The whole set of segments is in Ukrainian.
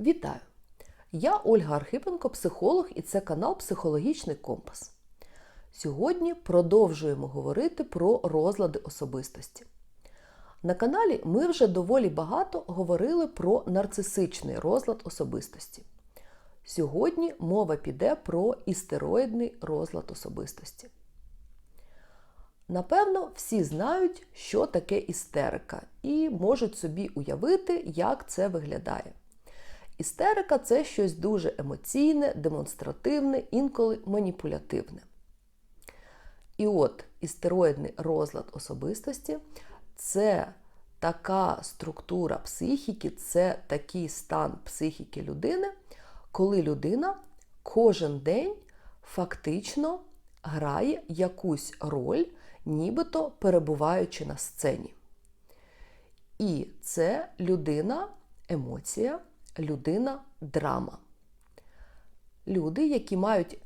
Вітаю! Я Ольга Архипенко, психолог, і це канал Психологічний Компас. Сьогодні продовжуємо говорити про розлади особистості. На каналі ми вже доволі багато говорили про нарцисичний розлад особистості. Сьогодні мова піде про істероїдний розлад особистості. Напевно, всі знають, що таке істерика, і можуть собі уявити, як це виглядає. Істерика це щось дуже емоційне, демонстративне, інколи маніпулятивне. І от істероїдний розлад особистості це така структура психіки, це такий стан психіки людини, коли людина кожен день фактично грає якусь роль, нібито перебуваючи на сцені. І це людина емоція, людина драма. Люди, які мають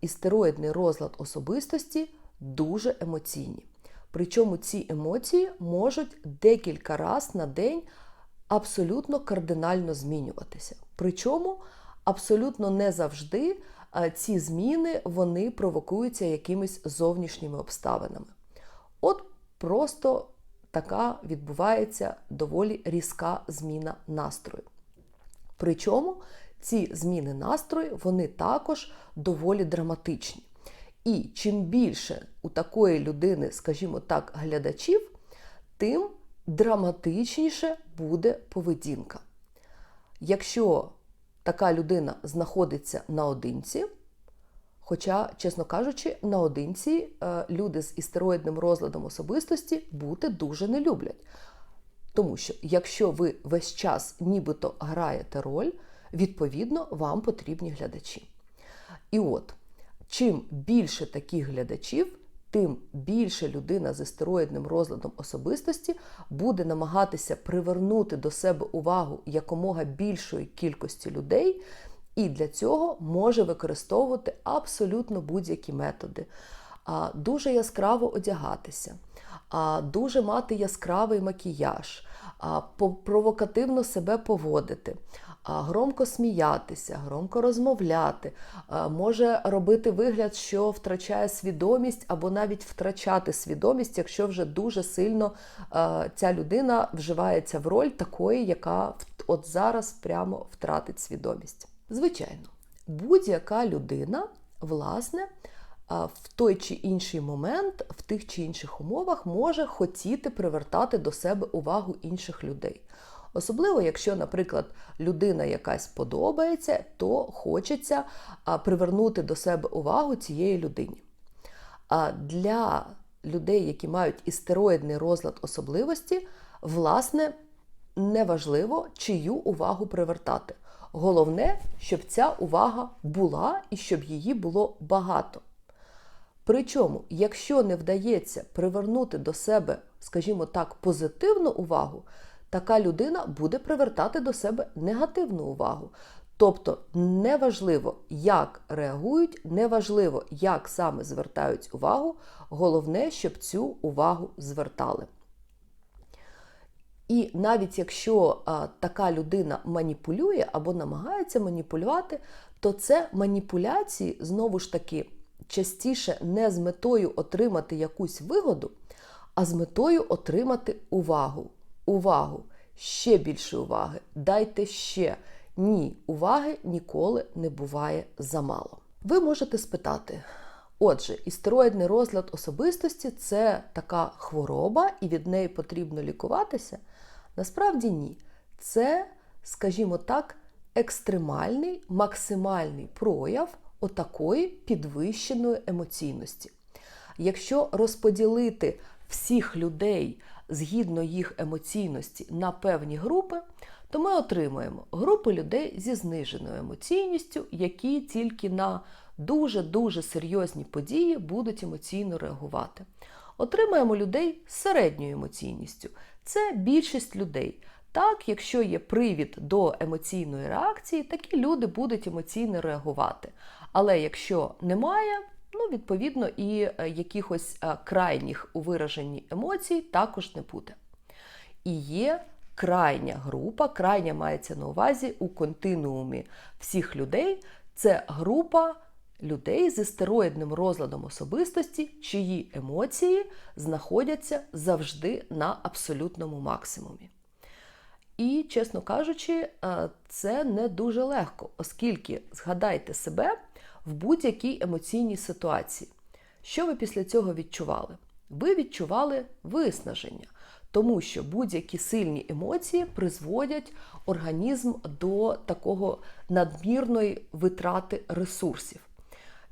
істероїдний розлад особистості, дуже емоційні. Причому ці емоції можуть декілька разів на день абсолютно кардинально змінюватися. Причому абсолютно не завжди ці зміни вони провокуються якимись зовнішніми обставинами. От просто така відбувається доволі різка зміна настрою. Причому ці зміни настрою вони також доволі драматичні. І чим більше у такої людини, скажімо так, глядачів, тим драматичніше буде поведінка. Якщо така людина знаходиться наодинці, хоча, чесно кажучи, наодинці люди з істероїдним розладом особистості бути дуже не люблять. Тому що, якщо ви весь час нібито граєте роль, відповідно, вам потрібні глядачі. І от, чим більше таких глядачів, тим більше людина з істероїдним розладом особистості буде намагатися привернути до себе увагу якомога більшої кількості людей, і для цього може використовувати абсолютно будь-які методи. Дуже яскраво одягатися, дуже мати яскравий макіяж, провокативно себе поводити, громко сміятися, громко розмовляти, може робити вигляд, що втрачає свідомість, або навіть втрачати свідомість, якщо вже дуже сильно ця людина вживається в роль такої, яка от зараз прямо втратить свідомість. Звичайно, будь-яка людина, власне, в той чи інший момент, в тих чи інших умовах може хотіти привертати до себе увагу інших людей. Особливо, якщо, наприклад, людина якась подобається, то хочеться привернути до себе увагу цієї людині. А для людей, які мають істероїдний розлад особливості, власне, неважливо, чию увагу привертати. Головне, щоб ця увага була і щоб її було багато. Причому, якщо не вдається привернути до себе, скажімо так, позитивну увагу, така людина буде привертати до себе негативну увагу. Тобто неважливо, як реагують, неважливо, як саме звертають увагу, головне, щоб цю увагу звертали. І навіть якщо а, така людина маніпулює або намагається маніпулювати, то це маніпуляції знову ж таки частіше не з метою отримати якусь вигоду, а з метою отримати увагу. Увагу, ще більше уваги. Дайте ще. Ні, уваги ніколи не буває замало. Ви можете спитати. Отже, істероїдний розлад особистості це така хвороба, і від неї потрібно лікуватися. Насправді ні. Це, скажімо так, екстремальний, максимальний прояв отакої підвищеної емоційності. Якщо розподілити всіх людей згідно їх емоційності на певні групи, то ми отримуємо групи людей зі зниженою емоційністю, які тільки на дуже-дуже серйозні події будуть емоційно реагувати. Отримаємо людей з середньою емоційністю. Це більшість людей. Так, якщо є привід до емоційної реакції, такі люди будуть емоційно реагувати. Але якщо немає, ну, відповідно, і е, якихось е, крайніх у вираженні емоцій також не буде. І є крайня група, крайня мається на увазі у континуумі всіх людей. Це група людей зі стероїдним розладом особистості, чиї емоції знаходяться завжди на абсолютному максимумі. І, чесно кажучи, е, це не дуже легко, оскільки згадайте себе в будь-якій емоційній ситуації. Що ви після цього відчували? Ви відчували виснаження, тому що будь-які сильні емоції призводять організм до такого надмірної витрати ресурсів.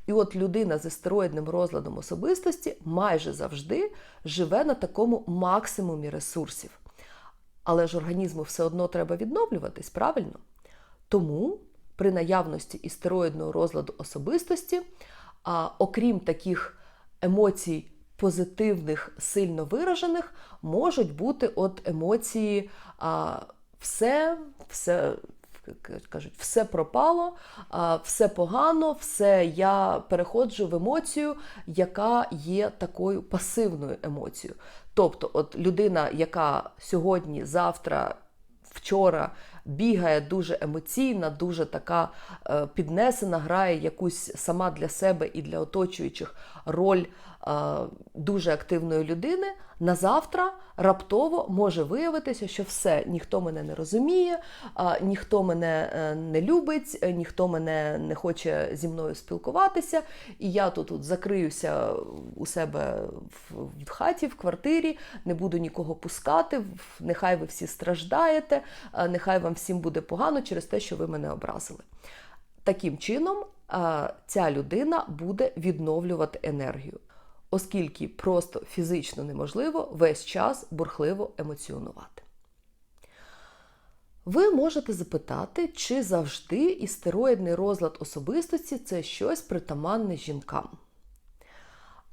І от людина з стероїдним розладом особистості майже завжди живе на такому максимумі ресурсів. Але ж організму все одно треба відновлюватись, правильно? Тому при наявності істероїдного розладу особистості, а, окрім таких емоцій позитивних, сильно виражених, можуть бути от емоції а, все, все. Кажуть, все пропало, все погано, все я переходжу в емоцію, яка є такою пасивною емоцією. Тобто, от людина, яка сьогодні, завтра, вчора бігає дуже емоційна, дуже така е, піднесена, грає якусь сама для себе і для оточуючих роль дуже активної людини, на завтра раптово може виявитися, що все, ніхто мене не розуміє, ніхто мене е, не любить, е, ніхто мене не хоче зі мною спілкуватися, і я тут закриюся у себе в хаті, в квартирі, не буду нікого пускати, нехай ви всі страждаєте, нехай вам всім буде погано через те, що ви мене образили. Таким чином, ця людина буде відновлювати енергію оскільки просто фізично неможливо весь час бурхливо емоціонувати. Ви можете запитати, чи завжди істероїдний розлад особистості це щось притаманне жінкам.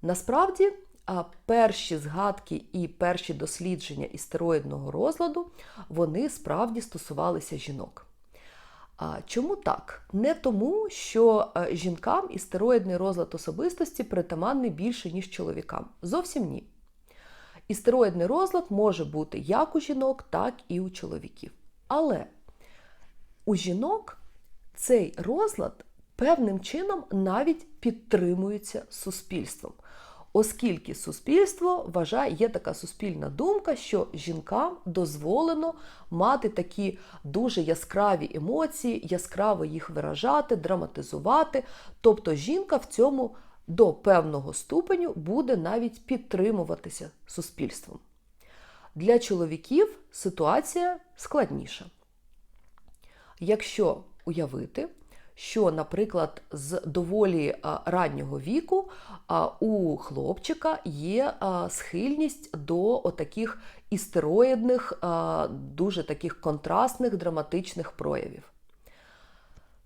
Насправді, перші згадки і перші дослідження істероїдного розладу вони справді стосувалися жінок. А чому так? Не тому, що е, жінкам істероїдний розлад особистості притаманний більше, ніж чоловікам. Зовсім ні. Істероїдний розлад може бути як у жінок, так і у чоловіків. Але у жінок цей розлад певним чином навіть підтримується суспільством оскільки суспільство вважає, є така суспільна думка, що жінкам дозволено мати такі дуже яскраві емоції, яскраво їх виражати, драматизувати. Тобто жінка в цьому до певного ступеню буде навіть підтримуватися суспільством. Для чоловіків ситуація складніша. Якщо уявити, що, наприклад, з доволі раннього віку у хлопчика є схильність до отаких істероїдних, дуже таких контрастних, драматичних проявів.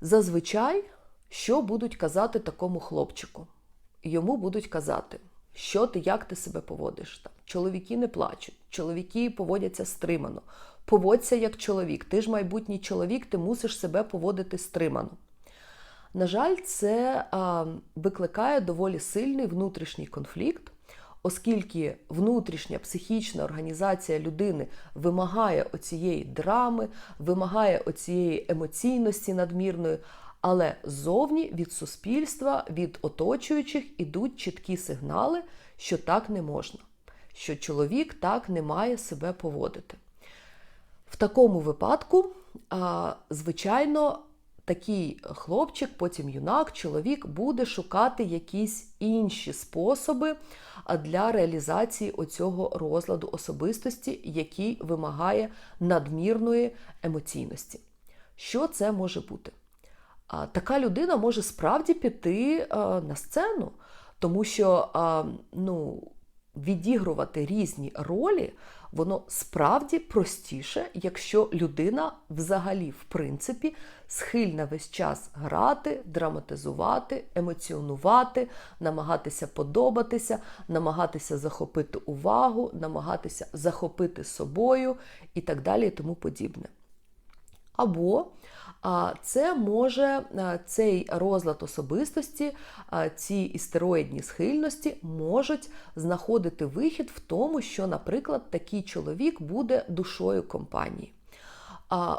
Зазвичай, що будуть казати такому хлопчику? Йому будуть казати, що ти, як ти себе поводиш. Там, Чоловіки не плачуть, чоловіки поводяться стримано. Поводься як чоловік. Ти ж майбутній чоловік, ти мусиш себе поводити стримано. На жаль, це викликає доволі сильний внутрішній конфлікт, оскільки внутрішня психічна організація людини вимагає оцієї драми, вимагає оцієї емоційності надмірної, але зовні від суспільства, від оточуючих ідуть чіткі сигнали, що так не можна, що чоловік так не має себе поводити. В такому випадку, звичайно, такий хлопчик, потім юнак, чоловік буде шукати якісь інші способи для реалізації оцього розладу особистості, який вимагає надмірної емоційності. Що це може бути? Така людина може справді піти на сцену, тому що ну, відігрувати різні ролі воно справді простіше, якщо людина взагалі, в принципі, схильна весь час грати, драматизувати, емоціонувати, намагатися подобатися, намагатися захопити увагу, намагатися захопити собою і так далі, і тому подібне. Або це може е, цей розлад особистості, ці істероїдні схильності можуть знаходити вихід в тому, що, наприклад, такий чоловік буде душою компанії.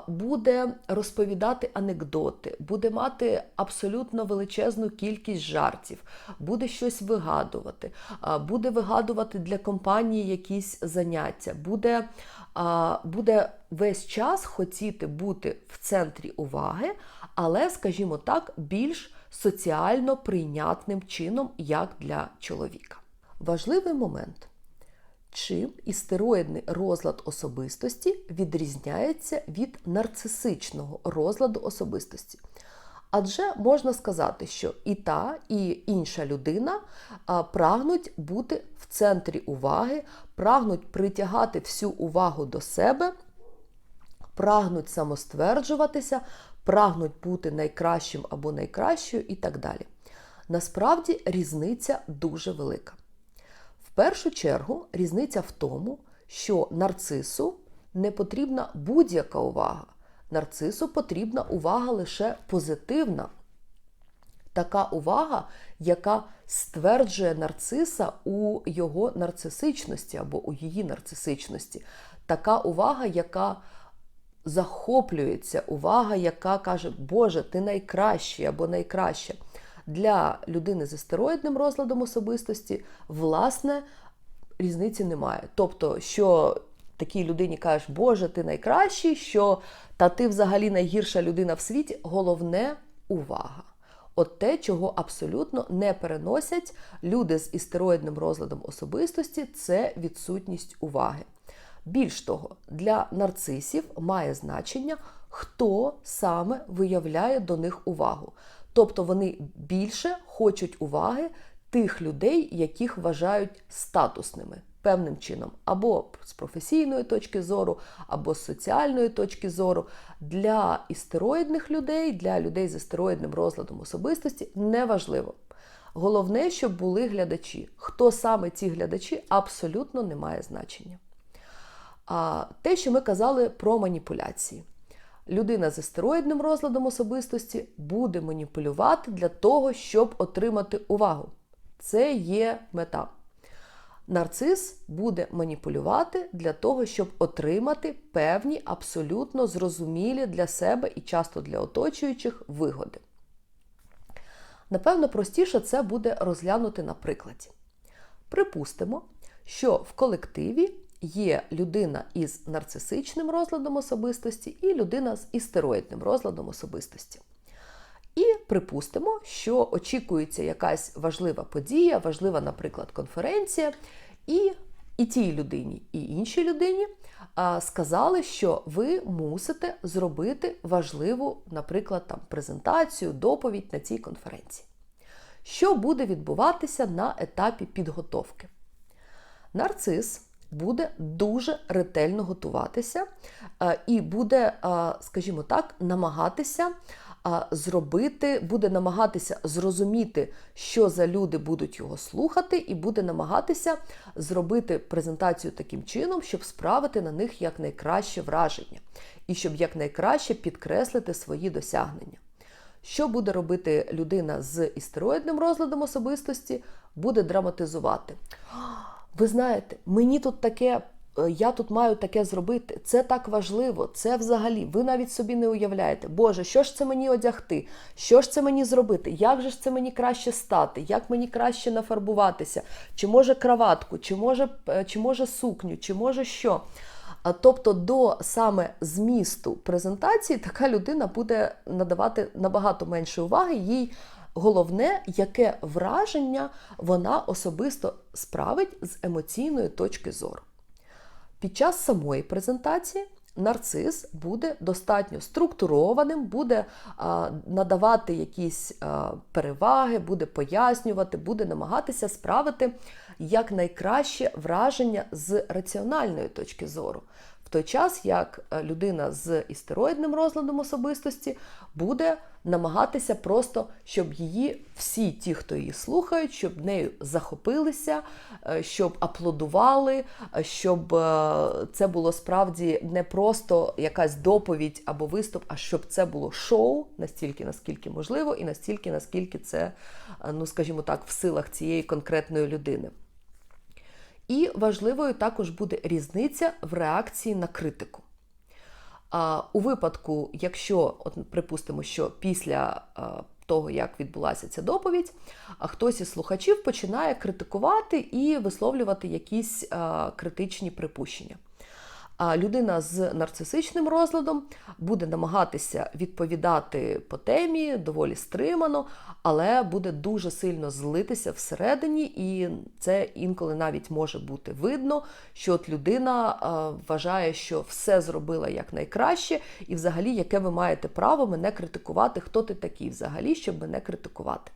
Буде розповідати анекдоти, буде мати абсолютно величезну кількість жартів, буде щось вигадувати, буде вигадувати для компанії якісь заняття, буде буде весь час хотіти бути в центрі уваги, але, скажімо так, більш соціально прийнятним чином, як для чоловіка. Важливий момент. Чим істероїдний розлад особистості відрізняється від нарцисичного розладу особистості? Адже можна сказати, що і та, і інша людина прагнуть бути в центрі уваги, прагнуть притягати всю увагу до себе, прагнуть самостверджуватися, прагнуть бути найкращим або найкращою і так далі. Насправді різниця дуже велика. Першу чергу різниця в тому, що нарцису не потрібна будь-яка увага. Нарцису потрібна увага лише позитивна. Така увага, яка стверджує нарциса у його нарцисичності або у її нарцисичності. Така увага, яка захоплюється, увага, яка каже, Боже, ти найкращий або найкраща. Для людини з астероїдним розладом особистості, власне, різниці немає. Тобто, що такій людині кажеш, Боже, ти найкращий, що та ти взагалі найгірша людина в світі, головне увага. От те, чого абсолютно не переносять люди з істероїдним розладом особистості, це відсутність уваги. Більш того, для нарцисів має значення, хто саме виявляє до них увагу. Тобто вони більше хочуть уваги тих людей, яких вважають статусними певним чином, або з професійної точки зору, або з соціальної точки зору. Для істероїдних людей, для людей з істероїдним розладом особистості неважливо. Головне, щоб були глядачі. Хто саме ці глядачі, абсолютно не має значення. А те, що ми казали про маніпуляції. Людина з астероїдним розладом особистості буде маніпулювати для того, щоб отримати увагу. Це є мета. Нарцис буде маніпулювати для того, щоб отримати певні абсолютно зрозумілі для себе і часто для оточуючих вигоди. Напевно, простіше це буде розглянути на прикладі. Припустимо, що в колективі є людина із нарцисичним розладом особистості і людина з істероїдним розладом особистості. І припустимо, що очікується якась важлива подія, важлива, наприклад, конференція, і і тій людині, і іншій людині а, сказали, що ви мусите зробити важливу, наприклад, там, презентацію, доповідь на цій конференції. Що буде відбуватися на етапі підготовки? Нарцис буде дуже ретельно готуватися і буде, скажімо так, намагатися зробити, буде намагатися зрозуміти, що за люди будуть його слухати, і буде намагатися зробити презентацію таким чином, щоб справити на них якнайкраще враження, і щоб якнайкраще підкреслити свої досягнення. Що буде робити людина з істероїдним розладом особистості, буде драматизувати. Ви знаєте, мені тут таке Е, я тут маю таке зробити. Це так важливо, це взагалі. Ви навіть собі не уявляєте, Боже, що ж це мені одягти? Що ж це мені зробити? Як же ж це мені краще стати? Як мені краще нафарбуватися? Чи може краватку, чи може, е, чи може сукню, чи може що? Тобто до саме змісту презентації така людина буде надавати набагато менше уваги їй. Головне, яке враження вона особисто справить з емоційної точки зору. Під час самої презентації нарцис буде достатньо структурованим, буде а, надавати якісь а, переваги, буде пояснювати, буде намагатися справити якнайкраще враження з раціональної точки зору. Той час як е, людина з істероїдним розладом особистості буде намагатися просто, щоб її всі ті, хто її слухають, щоб нею захопилися, е, щоб аплодували, е, щоб це було справді не просто якась доповідь або виступ, а щоб це було шоу настільки, наскільки можливо, і настільки, наскільки це, ну скажімо так, в силах цієї конкретної людини. І важливою також буде різниця в реакції на критику. А у випадку, якщо, от припустимо, що після того, як відбулася ця доповідь, хтось із слухачів починає критикувати і висловлювати якісь критичні припущення. А людина з нарцисичним розладом буде намагатися відповідати по темі доволі стримано, але буде дуже сильно злитися всередині, і це інколи навіть може бути видно, що от людина вважає, що все зробила якнайкраще, і взагалі, яке ви маєте право мене критикувати, хто ти такий взагалі, щоб мене критикувати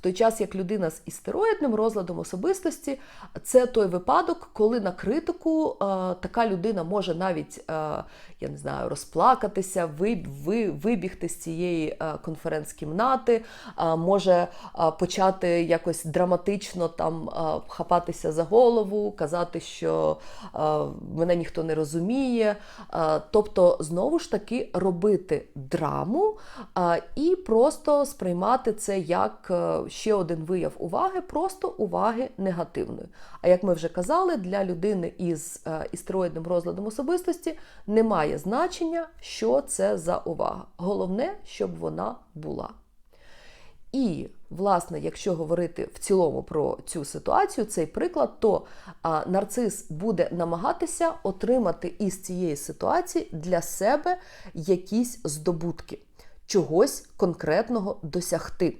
той час як людина з істероїдним розладом особистості, це той випадок, коли на критику е, така людина може навіть е, я не знаю, розплакатися, ви, ви, вибігти з цієї е, конференц-кімнати, е, може е, почати якось драматично там хапатися за голову, казати, що мене ніхто не розуміє. Тобто, знову ж таки, робити драму і просто сприймати це як. Ще один вияв уваги, просто уваги негативної. А як ми вже казали, для людини із істероїдним розладом особистості немає значення, що це за увага. Головне, щоб вона була. І, власне, якщо говорити в цілому про цю ситуацію, цей приклад, то а, нарцис буде намагатися отримати із цієї ситуації для себе якісь здобутки, чогось конкретного досягти.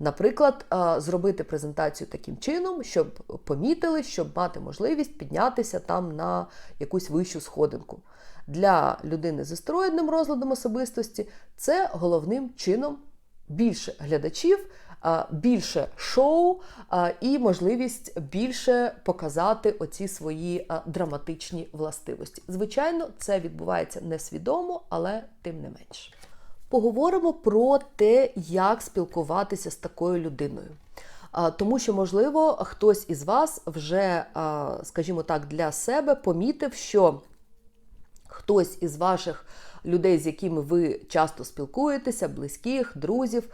Наприклад, зробити презентацію таким чином, щоб помітили, щоб мати можливість піднятися там на якусь вищу сходинку. Для людини з естероїдним розладом особистості це головним чином більше глядачів, більше шоу і можливість більше показати оці свої драматичні властивості. Звичайно, це відбувається несвідомо, але тим не менше поговоримо про те, як спілкуватися з такою людиною. Тому що, можливо, хтось із вас вже, скажімо так, для себе помітив, що хтось із ваших людей, з якими ви часто спілкуєтеся, близьких, друзів,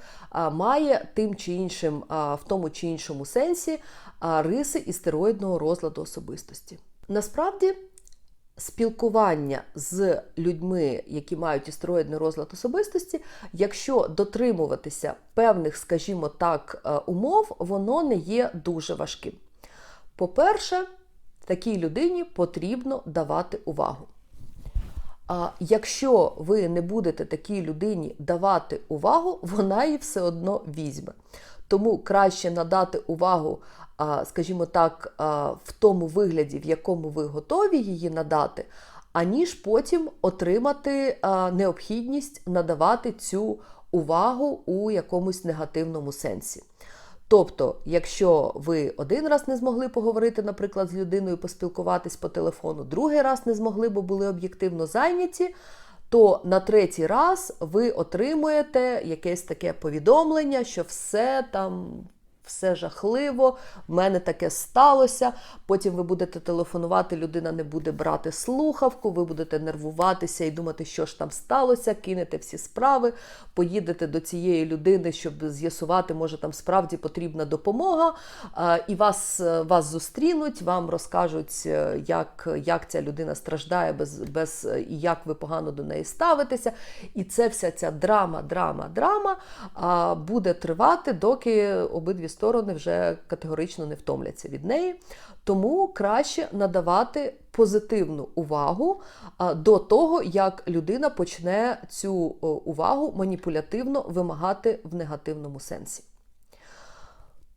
має тим чи іншим, в тому чи іншому сенсі риси істероїдного розладу особистості. Насправді спілкування з людьми, які мають істероїдний розлад особистості, якщо дотримуватися певних, скажімо так, е, умов, воно не є дуже важким. По-перше, такій людині потрібно давати увагу. А якщо ви не будете такій людині давати увагу, вона її все одно візьме. Тому краще надати увагу скажімо так, в тому вигляді, в якому ви готові її надати, аніж потім отримати необхідність надавати цю увагу у якомусь негативному сенсі. Тобто, якщо ви один раз не змогли поговорити, наприклад, з людиною, поспілкуватись по телефону, другий раз не змогли, бо були об'єктивно зайняті, то на третій раз ви отримуєте якесь таке повідомлення, що все там все жахливо, в мене таке сталося. Потім ви будете телефонувати, людина не буде брати слухавку, ви будете нервуватися і думати, що ж там сталося, кинете всі справи, поїдете до цієї людини, щоб з'ясувати, може там справді потрібна допомога, і вас вас зустрінуть, вам розкажуть, е, як як ця людина страждає, без, без, і як ви погано до неї ставитеся. І це вся ця драма, драма, драма буде тривати, доки обидві сторони вже категорично не втомляться від неї. Тому краще надавати позитивну увагу до того, як людина почне цю увагу маніпулятивно вимагати в негативному сенсі.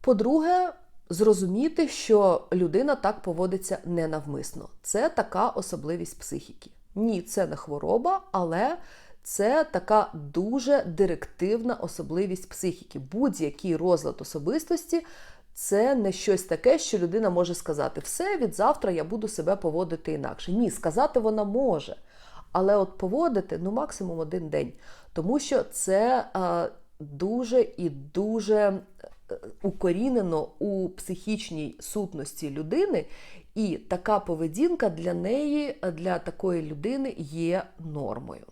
По-друге, зрозуміти, що людина так поводиться ненавмисно. Це така особливість психіки. Ні, це не хвороба, але це така дуже директивна особливість психіки. Будь-який розлад особистості це не щось таке, що людина може сказати: все, від завтра я буду себе поводити інакше. Ні, сказати вона може. Але от поводити ну максимум один день. Тому що це а, дуже і дуже е, укорінено у психічній сутності людини, і така поведінка для неї, для такої людини є нормою.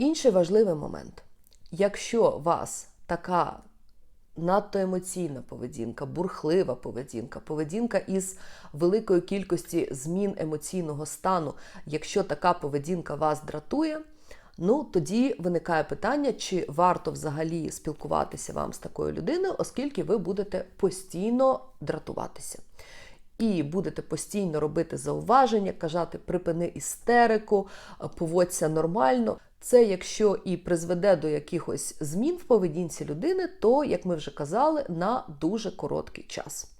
Інший важливий момент. Якщо вас така надто емоційна поведінка, бурхлива поведінка, поведінка із великою кількості змін емоційного стану, якщо така поведінка вас дратує, ну тоді виникає питання, чи варто взагалі спілкуватися вам з такою людиною, оскільки ви будете постійно дратуватися. І будете постійно робити зауваження, казати припини істерику, поводься нормально. Це якщо і призведе до якихось змін в поведінці людини, то, як ми вже казали, на дуже короткий час.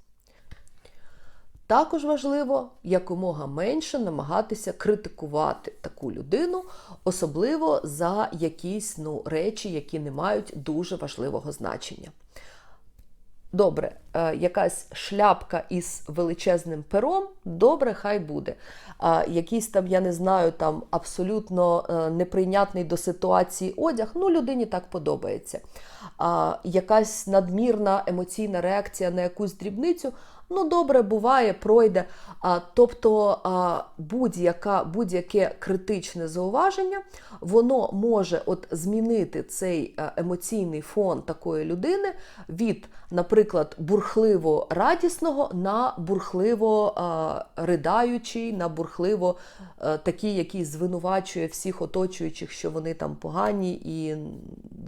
Також важливо якомога менше намагатися критикувати таку людину, особливо за якісь ну, речі, які не мають дуже важливого значення. Добре, е, якась шляпка із величезним пером, добре, хай буде. А якийсь там, я не знаю, там абсолютно е, неприйнятний до ситуації одяг, ну людині так подобається. А якась надмірна емоційна реакція на якусь дрібницю, ну добре, буває, пройде. А, Тобто будь-яке будь критичне зауваження, воно може от змінити цей е, емоційний фон такої людини від, наприклад, бурхливо радісного на бурхливо ридаючий, на бурхливо е, такий, який звинувачує всіх оточуючих, що вони там погані і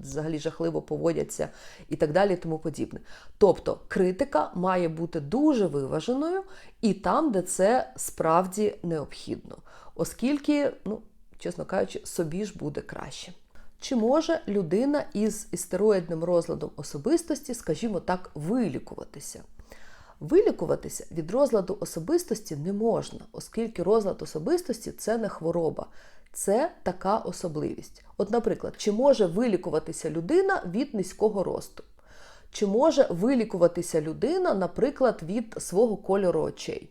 взагалі жахливо поводяться і так далі, тому подібне. Тобто критика має бути дуже виваженою і там, де це справді необхідно, оскільки, ну, чесно кажучи, собі ж буде краще. Чи може людина із істероїдним розладом особистості, скажімо так, вилікуватися? Вилікуватися від розладу особистості не можна, оскільки розлад особистості це не хвороба, це така особливість. От, наприклад, чи може вилікуватися людина від низького росту? Чи може вилікуватися людина, наприклад, від свого кольору очей?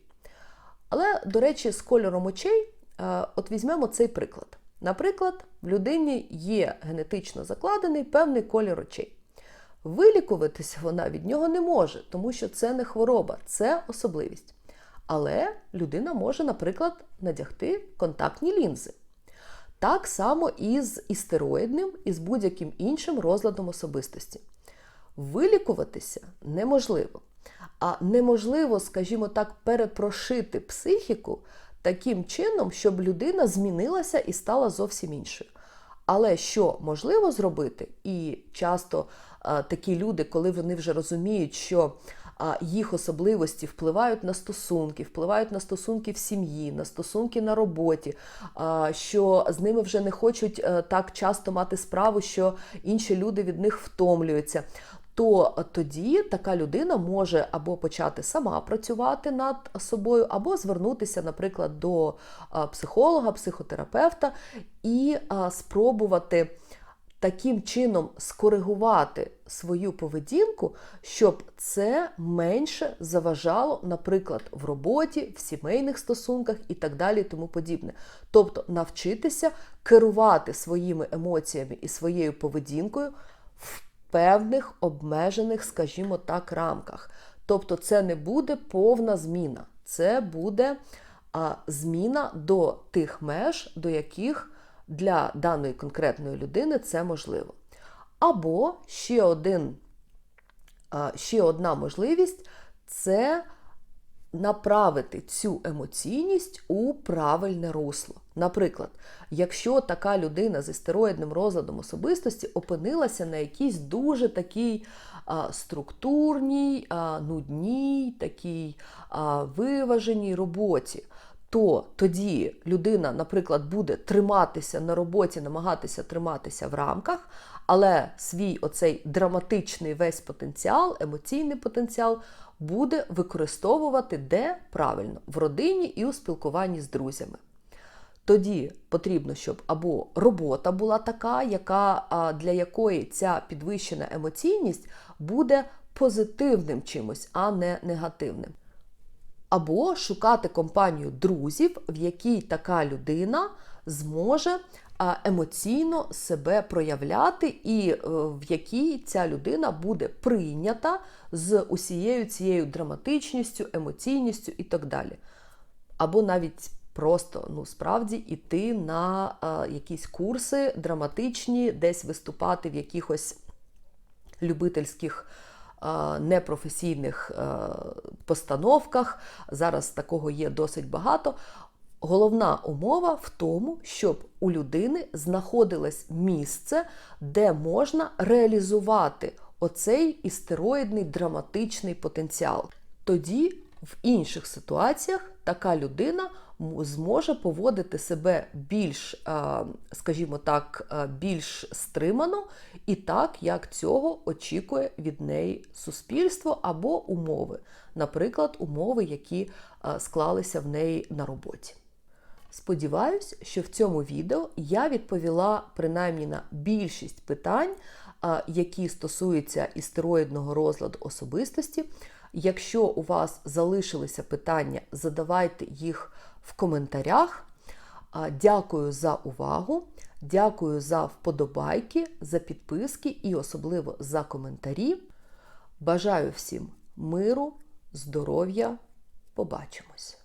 Але, до речі, з кольором очей, е, от візьмемо цей приклад. Наприклад, в людині є генетично закладений певний колір очей. Вилікуватися вона від нього не може, тому що це не хвороба, це особливість. Але людина може, наприклад, надягти контактні лінзи. Так само і з істероїдним і з будь-яким іншим розладом особистості. Вилікуватися неможливо. А неможливо, скажімо так, перепрошити психіку таким чином, щоб людина змінилася і стала зовсім іншою. Але що можливо зробити, і часто а, такі люди, коли вони вже розуміють, що а, їх особливості впливають на стосунки, впливають на стосунки в сім'ї, на стосунки на роботі, а, що з ними вже не хочуть а, так часто мати справу, що інші люди від них втомлюються то тоді така людина може або почати сама працювати над собою, або звернутися, наприклад, до психолога, психотерапевта і спробувати. Таким чином скоригувати свою поведінку, щоб це менше заважало, наприклад, в роботі, в сімейних стосунках і так далі, тому подібне. Тобто навчитися керувати своїми емоціями і своєю поведінкою в певних обмежених, скажімо так, рамках. Тобто, це не буде повна зміна, це буде а, зміна до тих меж, до яких для даної конкретної людини це можливо. Або ще один, ще одна можливість це направити цю емоційність у правильне русло. Наприклад, якщо така людина з істероїдним розладом особистості опинилася на якійсь дуже такій а, структурній, а, нудній, такій а, виваженій роботі, то тоді людина, наприклад, буде триматися на роботі, намагатися триматися в рамках, але свій оцей драматичний весь потенціал, емоційний потенціал буде використовувати де правильно в родині і у спілкуванні з друзями. Тоді потрібно, щоб або робота була така, яка, для якої ця підвищена емоційність буде позитивним чимось, а не негативним. Або шукати компанію друзів, в якій така людина зможе емоційно себе проявляти, і е, в якій ця людина буде прийнята з усією цією драматичністю, емоційністю і так далі. Або навіть просто ну, справді йти на якісь курси драматичні, десь виступати в якихось любительських. Непрофесійних постановках. Зараз такого є досить багато. Головна умова в тому, щоб у людини знаходилось місце, де можна реалізувати оцей істероїдний драматичний потенціал. Тоді в інших ситуаціях така людина зможе поводити себе більш, скажімо так, більш стримано і так, як цього очікує від неї суспільство або умови, наприклад, умови, які склалися в неї на роботі. Сподіваюсь, що в цьому відео я відповіла принаймні на більшість питань, які стосуються істероїдного розладу особистості. Якщо у вас залишилися питання, задавайте їх в коментарях. Дякую за увагу, дякую за вподобайки, за підписки і особливо за коментарі. Бажаю всім миру, здоров'я. Побачимось!